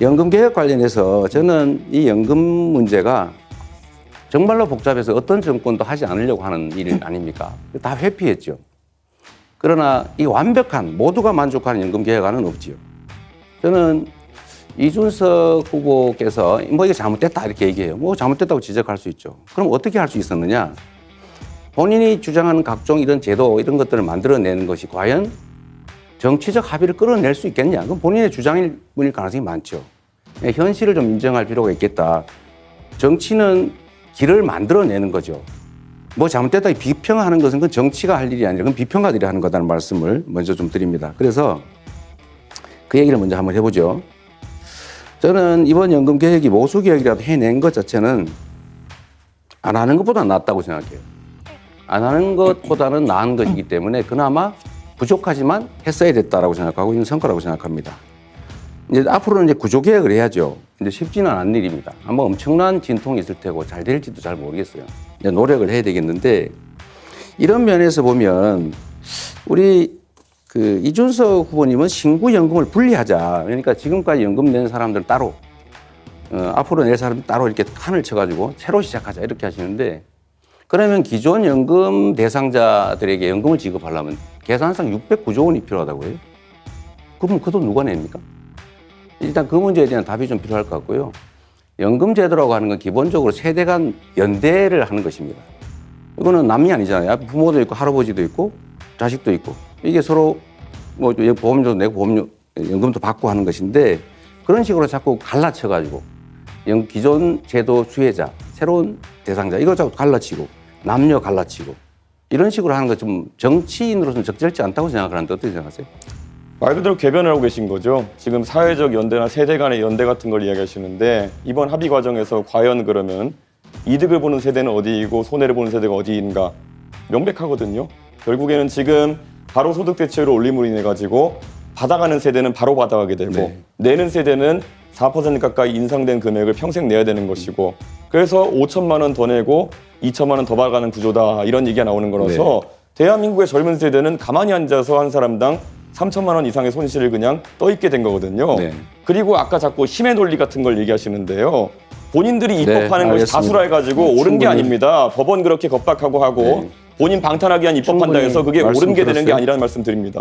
연금 개혁 관련해서 저는 이 연금 문제가 정말로 복잡해서 어떤 정권도 하지 않으려고 하는 일 아닙니까? 다 회피했죠. 그러나 이 완벽한 모두가 만족하는 연금 개혁안은 없지요. 저는 이준석 후보께서 뭐 이게 잘못됐다 이렇게 얘기해요. 뭐 잘못됐다고 지적할 수 있죠. 그럼 어떻게 할 수 있었느냐? 본인이 주장하는 각종 이런 제도 이런 것들을 만들어내는 것이 과연 정치적 합의를 끌어낼 수 있겠냐? 그건 본인의 주장일 뿐일 가능성이 많죠. 예, 현실을 좀 인정할 필요가 있겠다. 정치는 길을 만들어내는 거죠. 뭐 잘못됐다 비평하는 것은 그건 정치가 할 일이 아니라 그건 비평가들이 하는 거다는 말씀을 먼저 좀 드립니다. 그래서 그 얘기를 먼저 한번 해보죠. 저는 이번 연금 개혁이 모수 개혁이라도 해낸 것 자체는 안 하는 것보다 낫다고 생각해요. 안 하는 것보다는 나은 것이기 때문에 그나마 부족하지만 했어야 됐다라고 생각하고 있는 성과라고 생각합니다. 이제 앞으로는 이제 구조 개혁을 해야죠. 이제 쉽지는 않은 일입니다. 아마 엄청난 진통이 있을 테고 잘 될지도 잘 모르겠어요. 이제 노력을 해야 되겠는데 이런 면에서 보면 우리 그 이준석 후보님은 신구 연금을 분리하자. 그러니까 지금까지 연금 낸 사람들 따로 어, 앞으로 낼 사람 따로 이렇게 칸을 쳐가지고 새로 시작하자 이렇게 하시는데 그러면 기존 연금 대상자들에게 연금을 지급하려면 계산상 609조 원이 필요하다고 해요. 그럼 그돈 누가 냅니까? 일단 그 문제에 대한 답이 좀 필요할 것 같고요. 연금 제도라고 하는 건 기본적으로 세대 간 연대를 하는 것입니다. 이거는 남이 아니잖아요. 부모도 있고 할아버지도 있고 자식도 있고 이게 서로 뭐 보험료도 내고 보험료 연금도 받고 하는 것인데 그런 식으로 자꾸 갈라쳐 가지고 연- 기존 제도 수혜자 새로운 대상자 이걸 자꾸 갈라치고 남녀 갈라치고 이런 식으로 하는 거 좀 정치인으로서는 적절치 않다고 생각하는데 어떻게 생각하세요? 말 그대로 개변을 하고 계신 거죠. 지금 사회적 연대나 세대 간의 연대 같은 걸 이야기하시는데 이번 합의 과정에서 과연 그러면 이득을 보는 세대는 어디이고 손해를 보는 세대가 어디인가 명백하거든요. 결국에는 지금 바로 소득 대체율을 올림으로 인해 가지고 받아가는 세대는 바로 받아가게 되고 네. 내는 세대는 4% 가까이 인상된 금액을 평생 내야 되는 것이고 그래서 5천만 원 더 내고 2천만 원 더 받아가는 구조다 이런 얘기가 나오는 거라서 대한민국의 젊은 세대는 가만히 앉아서 한 사람당 3천만 원 이상의 손실을 그냥 떠입게 된 거거든요. 네. 그리고 아까 자꾸 힘의 논리 같은 걸 얘기하시는데요. 본인들이 네, 입법하는 것이 알겠습니다. 다수라 해가지고 옳은 게 충분히. 아닙니다. 법원 그렇게 겁박하고 하고 네. 본인 방탄하기 위한 입법한다 해서 그게 말씀 옳은 게 되는 게 들었어요. 아니라는 말씀 드립니다.